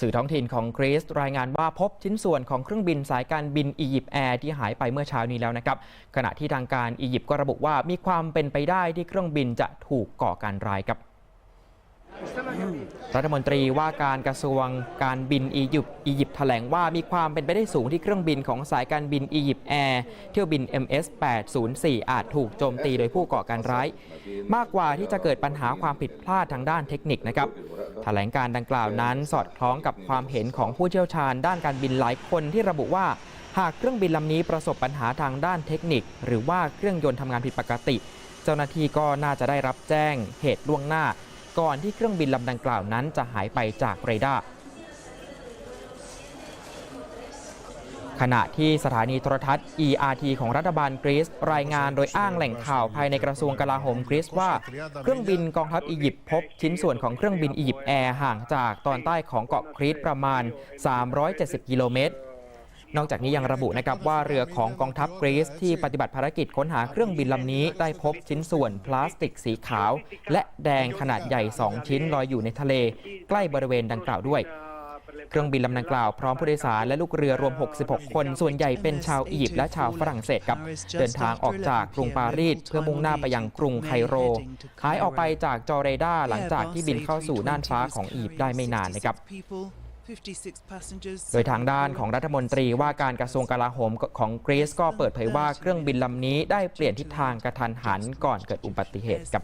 สื่อท้องถิ่นของกรีซรายงานว่าพบชิ้นส่วนของเครื่องบินสายการบินอียิปต์แอร์ที่หายไปเมื่อเช้านี้แล้วนะครับ ขณะที่ทางการอียิปต์ก็ระบุว่ามีความเป็นไปได้ที่เครื่องบินจะถูกก่อการร้ายครับ รัฐมนตรีว่าการกระทรวงการบินอียิปต์อียิปต์แถลงว่ามีความเป็นไปได้สูงที่เครื่องบินของสายการบินอียิปต์แอร์เที่ยวบิน MS 804 อาจถูกโจมตีโดยผู้ก่อการร้าย มากกว่าที่จะเกิดปัญหาความผิดพลาดทางด้านเทคนิคนะครับแถลงการดังกล่าวนั้นสอดคล้องกับความเห็นของผู้เชี่ยวชาญด้านการบินหลายคนที่ระบุว่าหากเครื่องบินลำนี้ประสบปัญหาทางด้านเทคนิค หรือว่าเครื่องยนต์ทำงานผิดปกติ เจ้าหน้าที่ก็น่าจะได้รับแจ้งเหตุล่วงหน้า ก่อนที่เครื่องบินลำดังกล่าวนั้นจะหายไปจากเรดาร์ขณะที่สถานีโทรทัศน์ ERT ของรัฐบาลกรีซรายงานโดยอ้างแหล่งข่าวภายในกระทรวงกลาโหมกรีซว่า เครื่องบินกองทัพอียิปต์พบชิ้นส่วนของเครื่องบินอียิปต์แอร์ห่างจากตอนใต้ของเกาะครีตประมาณ 370 กิโลเมตร นอกจากนี้ยังระบุนะครับว่าเรือของกองทัพกรีซที่ปฏิบัติภารกิจค้นหาเครื่องบินลำนี้ได้พบชิ้นส่วนพลาสติกสีขาว และแดงขนาดใหญ่ 2 ชิ้นลอยอยู่ในทะเล ใกล้บริเวณดังกล่าวด้วย เครื่องบินลำดังกล่าวพร้อมผู้โดยสารและลูกเรือรวม 66 คน ส่วนใหญ่เป็นชาวอียิปต์และชาวฝรั่งเศสครับ เดินทางออกจากกรุงปารีสเพื่อมุ่งหน้าไปยังกรุงไคโรหายออกไปจากจอเรดาหลังจากที่บินเข้าสู่น่านฟ้าของอียิปต์ได้ไม่นานนะครับ โดยทางด้านของรัฐมนตรีว่าการกระทรวงกลาโหมของกรีซก็เปิดเผยว่าเครื่องบินลำนี้ได้เปลี่ยนทิศทางกระทันหันก่อนเกิดอุบัติเหตุครับ